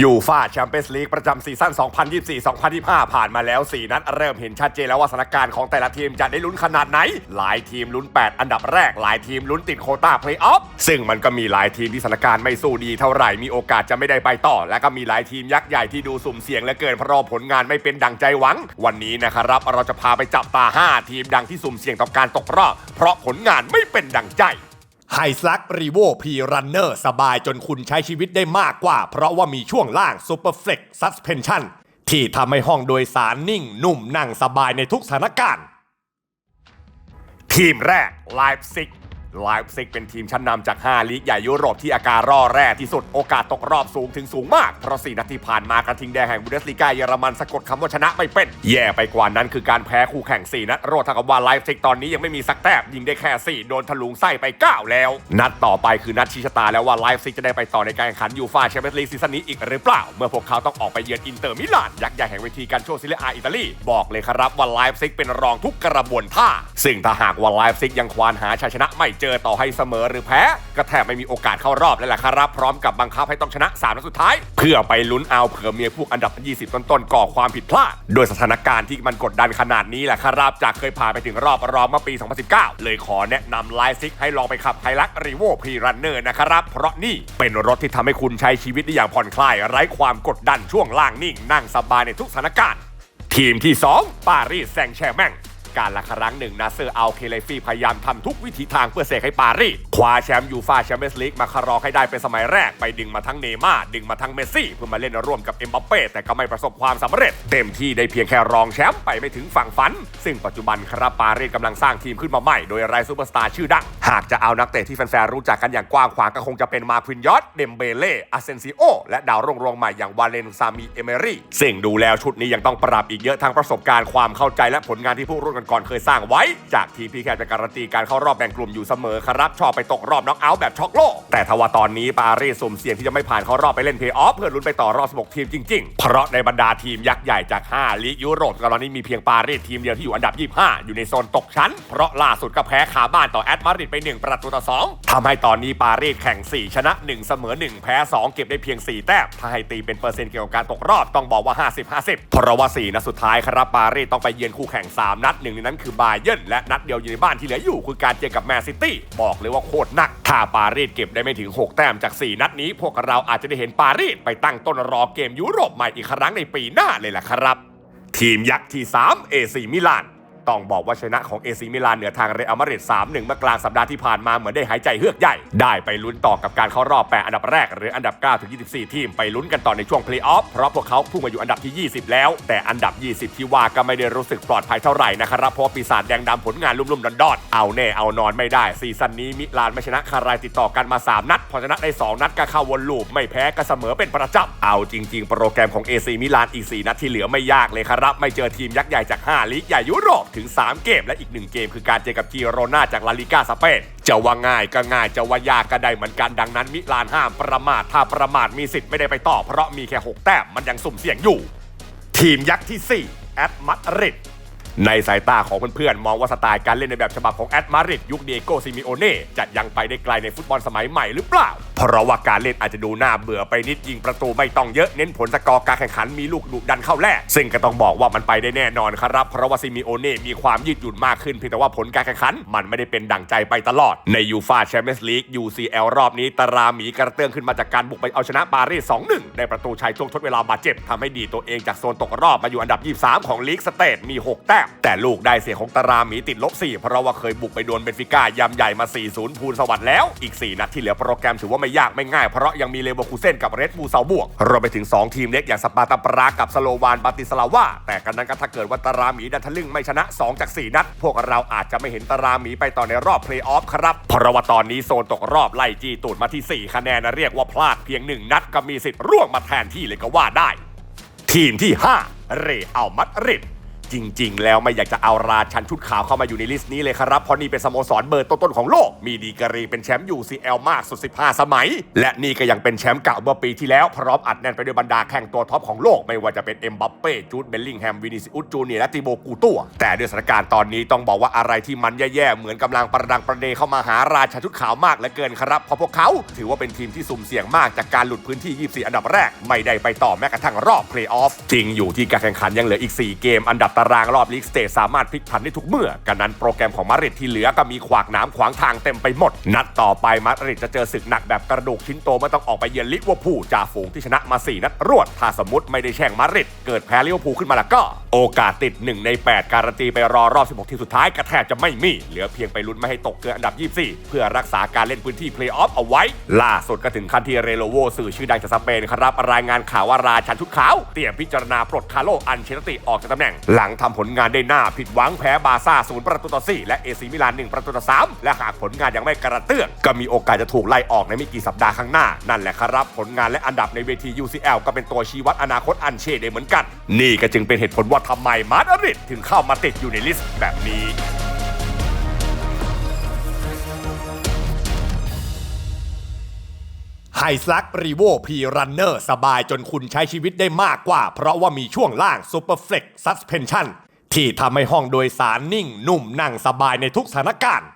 ยูฟาแชมเปี้ยนส์ลีกประจำซีซั่น 2024-2025 ผ่านมาแล้ว 4 นัดเริ่มเห็นชัดเจนแล้วว่าสถานการณ์ของแต่ละทีมจะได้ลุ้นขนาดไหน หลายทีมลุ้น 8 อันดับแรก หลายทีมลุ้นติดโคต้าเพลย์ออฟ ซึ่งมันก็มีหลายทีมที่สถานการณ์ไม่สู้ดีเท่าไหร่ มีโอกาสจะไม่ได้ไปต่อ และก็มีหลายทีมยักษ์ใหญ่ที่ดูสุ่มเสี่ยงเหลือเกินเพราะผลงานไม่เป็นดังใจหวัง วันนี้นะครับเราจะพาไปจับตา 5 ทีมดังที่สุ่มเสี่ยงต่อการตกรอบ เพราะผลงานไม่เป็นดังใจ ไฮสลักรีโวพีรันเนอร์สบายจนคุณใช้ชีวิตได้มากกว่า เพราะว่ามีช่วงล่างซูเปอร์เฟล็กซ์ซัสเพนชั่นที่ทำให้ห้องโดยสารนิ่ง นุ่มนั่งสบายในทุกสถานการณ์ ทีมแรกไลฟ์ซิก ไลฟ์ซิกเป็นทีมชั้นนำจาก 5 ลีกใหญ่ยุโรปที่อาการร่อแร่ที่สุดโอกาสตกรอบสูงถึงสูงมาก เพราะ4นัดที่ผ่านมากระทิงแดงแห่งบูเดสลีกาเยอรมันสะกดคำว่าชนะไม่เป็น แย่ไปกว่านั้นคือการแพ้คู่แข่ง 4 นัดรวดเท่ากับว่าไลฟ์ซิกตอนนี้ยังไม่มีสักแต้มยิงได้แค่ 4 โดนทะลุงไส้ไป 9 แล้ว นัดต่อไปคือนัดชี้ชะตาแล้วว่าไลฟ์ซิกจะได้ไปต่อในการแข่งขันยูฟาแชมเปี้ยนส์ลีกซีซั่นนี้อีกหรือเปล่า เมื่อพวกเขาต้องออกไปเยือนอินเตอร์มิลานยักษ์ใหญ่แห่งเวทีการโชว์ซิเลอาอิตาลีบอกเลยครับว่าไลฟ์ซิกเป็นรองทุกกระบวนท่าซึ่งถ้าหากว่าไลฟ์ซิกยังควานหาชัยชนะไม่เจอต่อให้เสมอหรือแพ้ ก็แทบไม่มีโอกาสเข้ารอบแล้วแหละครับพร้อมกับบังคับให้ต้องชนะ3นัดสุดท้าย เพื่อไปลุ้นเอาเผื่อเมียพวกอันดับ 20 ต้นๆก่อความผิดพลาด โดยสถานการณ์ที่มันกดดันขนาดนี้แหละครับจากเคยผ่านไปถึงรอบรองเมื่อปี 2019 เลยขอแนะนำไลซิกให้ลองไปขับไฮลักรีโวพรีรันเนอร์นะครับเพราะนี่เป็นรถที่ทำให้คุณใช้ชีวิตได้อย่างผ่อนคลายไร้ความกดดันช่วงล่างนิ่งนั่งสบายในทุกสถานการณ์ ทีมที่ 2 ปารีสแซงแชร์แมง การละครั้งหนึ่งนาเซอร์อัลเคเลฟีพยายามทำทุกวิถีทางเพื่อเสกให้ปารีส คว้าแชมป์ยูฟาแชมเปี้ยนส์ลีกมาคารองให้ได้เป็นสมัยแรกไปดึงมาทั้งเนย์ม่าดึงมาทั้งเมสซี่เพื่อมาเล่นร่วมกับเอ็มบัปเป้แต่ก็ไม่ประสบความสำเร็จ เต็มที่ได้เพียงแค่รองแชมป์ไปไม่ถึงฝั่งฝัน ซึ่งปัจจุบันครับปารีสกำลังสร้างทีมขึ้นมาใหม่โดยไร้ซูเปอร์สตาร์ชื่อดัง หากจะเอานักเตะที่แฟนๆรู้จักกันอย่างกว้างขวางก็คงจะเป็นมาควินยอตเดมเบเล่อาเซนซิโอและดาวรุ่งรวงใหม่อย่างวาเลนซามีเอเมรี่ซึ่งดูแล้วชุดนี้ยังต้องปรับอีกเยอะทางประสบการณ์ความเข้าใจและผลงานที่ผู้รุ่นก่อนๆเคยสร้างไว้ จากทีมที่แคจะการันตีการเข้ารอบแบ่งกลุ่มอยู่เสมอครับชอบไปตกรอบน็อกเอาท์แบบช็อกโลก แต่ทว่าตอนนี้ปารีสสุ่มเสี่ยงที่จะไม่ผ่านเข้ารอบไปเล่นเพลย์ออฟเพื่อลุ้นไปต่อรอบ 16 ทีมจริงๆ เพราะในบรรดาทีมยักษ์ใหญ่จาก 5 ลีกยุโรปตอนนี้มีเพียงปารีสทีมเดียวที่อยู่อันดับ 25 อยู่ในโซนตกชั้น เพราะล่าสุดก็แพ้คาบ้านต่อแอตมาดริดไป 1 ประตูต่อ 2ทำให้ตอนนี้ปารีสแข่ง 4 ชนะ 1 เสมอ 1 แพ้ 2 เก็บได้เพียง 4 แต้ม ถ้าให้ตีเป็นเปอร์เซ็นต์เกี่ยวกับการตกรอบต้องบอกว่า 50-50 เพราะว่า4นัดสุดท้ายครับปารีสต้องไปเยือนคู่แข่ง 3 นัดหนึ่งในนั้นคือบาเยิร์นและนัดเดียวอยู่ในบ้านที่เหลืออยู่คือการเจอกับแมนซิตี้บอกเลยว่าโคตรหนัก ถ้าปารีสเก็บได้ไม่ถึง 6 แต้มจาก 4 นัดนี้ พวกเราอาจจะได้เห็นปารีสไปตั้งต้นรอเกมยุโรปใหม่อีกครั้งในปีหน้าเลยแหละครับ ทีมยักษ์ที่ 3 AC มิลาน ต้องบอกว่าชนะของเอซีมิลานเหนือทางเรอัลมาดริด3-1เมื่อกลางสัปดาห์ที่ผ่านมาเหมือนได้หายใจเฮือกใหญ่ ได้ไปลุ้นต่อกับการเข้ารอบ 8 อันดับแรก หรืออันดับ 9 ถึง 24 ทีมไปลุ้นกันต่อในช่วงเพลย์ออฟเพราะพวกเขาพุ่งมาอยู่อันดับที่ 20 แล้ว แต่อันดับ 20 ที่ว่าก็ไม่ได้รู้สึกปลอดภัยเท่าไหร่นะครับเพราะปีศาจแดงดำผลงานลุ่มๆดอนๆเอาแน่เอานอนไม่ได้ซีซั่นนี้มิลานไม่ชนะคารายติดต่อกันมา 3 นัดพอชนะได้ 2 นัดก็เข้าวนลูปไม่แพ้ก็เสมอเป็นประจำเอาจริง ๆ โปรแกรมของ AC มิลานอีก 4 นัดที่เหลือไม่ยากเลยครับไม่เจอทีมยักษ์ใหญ่จาก5ลีกใหญ่ยุโรปถง 3 เกม และอีก 1 เกมคือการเจอกับจีโรนาจากลาลิก้าสเปนจะว่าง่ายก็ง่ายจะว่ายากก็ได้เหมือนกันดังนั้น มิลานห้ามประมาทถ้าประมาทมีสิทธิ์ไม่ได้ไปต่อเพราะมีแค่ 6 แต้มมันยังสุ่มเสี่ยงอยู่ ทีมยักษ์ที่ 4 แอตมาดริด ในสายตาของเพื่อนๆ มองว่าสไตล์การเล่นในแบบฉบับของแอตมาริดยุคเดโกซิมิโอเน่จะยังไปได้ไกลในฟุตบอลสมัยใหม่หรือเปล่า เพราะว่าการเล่นอาจจะดูน่าเบื่อไปนิดยิงประตูไม่ต้องเยอะเน้นผลสกอร์การแข่งขันมีลูกดุดันเข้าแรกซึ่งก็ต้องบอกว่ามันไปได้แน่นอนครับ เพราะว่าซิมิโอเน่มีความยืดหยุ่นมากขึ้นเพียงแต่ว่าผลการแข่งขัน มันไม่ได้เป็นดั่งใจไปตลอดในยูฟาแชมเปี้ยนส์ลีก UCL รอบนี้ตาราหมีกระเตื้องขึ้นมาจากการบุกไปเอาชนะปารีส 2-1ได้ประตูชัยช่วงทดเวลาบาดเจ็บทำให้ดีตัวเองจากโซนตกรอบมาอยู่อันดับ 23 ของลีกสเตทมี 6 แต้มแต่ลูกได้เสียของตาราหมีติดลบ 4 เพราะว่าเคยบุกไปโดนเบนฟิก้ายำใหญ่มา 4-0 พูนสวัสด์แล้ว อีก 4 นัดที่เหลือโปรแกรมถือว่าไม่ยากไม่ง่ายเพราะยังมีเลเวอร์คูเซ่นกับเรดบูลเซาบวกรวมไปถึง 2 ทีมเล็กอย่างสปาร์ตาปรากับสโลวานบาติสลาวาแต่กันนั้นก็ถ้าเกิดว่าตาราหมีดันทะลึ่งไม่ชนะ 2 จาก 4 นัด พวกเราอาจจะไม่เห็นตาราหมีไปต่อในรอบเพลย์ออฟครับเพราะว่าตอนนี้โซนตกรอบไล่จีตูดมาที่ 4 คะแนนนะเรียกว่าพลาดเพียง 1 นัดก็มีสิทธิ์ร่วงมาแทนที่เลยก็ว่าได้ ทีมที่ 5 เรอัลมาดริด จริง ๆ แล้วไม่อยากจะเอาราชันชุดขาวเข้ามาอยู่ในลิสต์นี้เลยครับ เพราะนี่เป็นสโมสรเบอร์ต้นๆของโลก มีดีกรีเป็นแชมป์ UCL มากสุด 15 สมัย และนี่ก็ยังเป็นแชมป์เก่าเมื่อปีที่แล้ว พร้อมอัดแน่นไปด้วยบรรดาแข่งตัวท็อปของโลก ไม่ว่าจะเป็นเอ็มบัปเป้จูดเบลลิงแฮมวินิซิอุสจูเนียและติโบกูตัว แต่ด้วยสถานการณ์ตอนนี้ต้องบอกว่าอะไรที่มันแย่ๆเหมือนกำลังประดังประเดเข้ามาหาราชันชุดขาวมากเหลือเกินครับเพราะพวกเขาถือว่าเป็นทีมที่สุ่มเสี่ยงมากจากการหลุดพื้นที่ 24 อันดับแรก ไม่ได้ไปต่อแม้กระทั่งรอบเพลย์ออฟจริงอยู่ที่การแข่งขันยังเหลืออีก 4 เกมอันดับตารางรอบลีกสเตจสามารถพลิกผันได้ทุกเมื่อ กันนั้นโปรแกรมของมาริดที่เหลือก็มีขวากน้ำขวางทางเต็มไปหมด นัดต่อไปมาริดจะเจอศึกหนักแบบกระดูกชิ้นโตเมื่อต้องออกไปเยือนลิเวอร์พูลจ่าฝูงที่ชนะมา 4 นัดรวด ถ้าสมมติไม่ได้แช่งมาริด เกิดแพ้ลิเวอร์พูลขึ้นมาแล้วก็ โอกาสติด 1 ใน 8 การันตีไปรอรอบ 16 ทีมสุดท้ายก็แทบจะไม่มี เหลือเพียงไปลุ้นไม่ให้ตกเกินอันดับ 24 เพื่อรักษาการเล่นพื้นที่เพลย์ออฟเอาไว้ ล่าสุดก็ถึงขั้นที่เรโลโวสื่อชื่อดังจากสเปนครับรายงานข่าวว่าราชันชุดขาว เตรียมพิจารณาปลดคาร์โลอันเชลติออกจากตำแหน่ง หลังทำผลงานได้หน้าผิดหวังแพ้บาซ่าศูนย์ประตูต่อ4และเอซีมิลาน1ประตูต่อ3และหากผลงานยังไม่กระเตื้องก็มีโอกาสจะถูกไล่ออกในไม่กี่สัปดาห์ข้างหน้านั่นแหละครับผลงานและอันดับในเวที UCL ก็เป็นตัวชี้วัดอนาคตอันเชได้เหมือนกันนี่ก็จึงเป็นเหตุผลว่าทำไมมาดริดถึงเข้ามาติดอยู่ในลิสต์แบบนี้ไฮสลักรีโวพีรันเนอร์สบายจนคุณใช้ชีวิตได้มากกว่า เพราะว่ามีช่วงล่าง Super Flex Suspension ที่ทำให้ห้องโดยสารนิ่งนุ่มนั่งสบายในทุกสถานการณ์